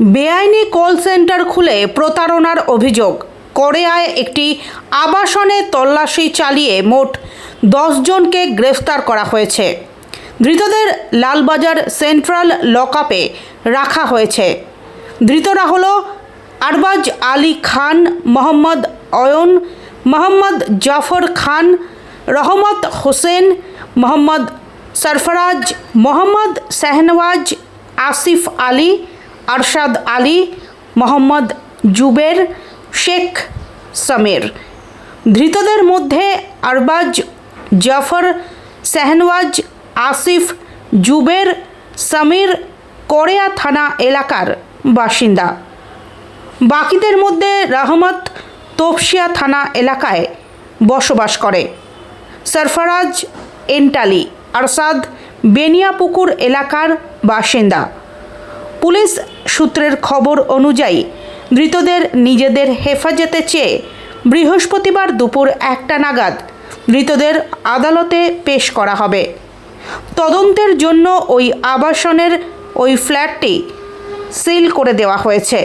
বেআইনি call centre খুলে প্রতারণার অভিযোগ। কোরিয়ায় একটি আবাসনে তল্লাশি চালিয়ে মোট জনকে গ্রেফতার করা হয়েছে। ধৃতদের লালবাজার সেন্ট্রাল লকআপে রাখা হয়েছে। ধৃতরা হল আরবাজ আলী খান, মোহাম্মদ অয়ন, মোহাম্মদ জাফর খান, রহমত হোসেন, মোহাম্মদ সরফরাজ, মোহাম্মদ শাহনওয়াজ, আসিফ আলী আরশাদ আলী, মোহাম্মদ জুবের, শেখ সামির। ধৃতদের মধ্যে আরবাজ জাফর শাহনওয়াজ আসিফ জুবের, সামির কোরিয়া থানা এলাকার বাসিন্দা। বাকিদের মধ্যে রহমত তোপসিয়া থানা এলাকায় বসবাস করে। সরফরাজ এন্টালি আরসাদ বেনিয়াপুকুর এলাকার বাসিন্দা। পুলিশ সূত্রের খবর অনুযায়ী মৃতদের নিজেদের হেফাজতে চেয়ে বৃহস্পতিবার দুপুর একটা নাগাদ মৃতদের আদালতে পেশ করা হবে। তদন্তের জন্য ওই আবাসনের ওই ফ্ল্যাটটি সিল করে দেওয়া হয়েছে।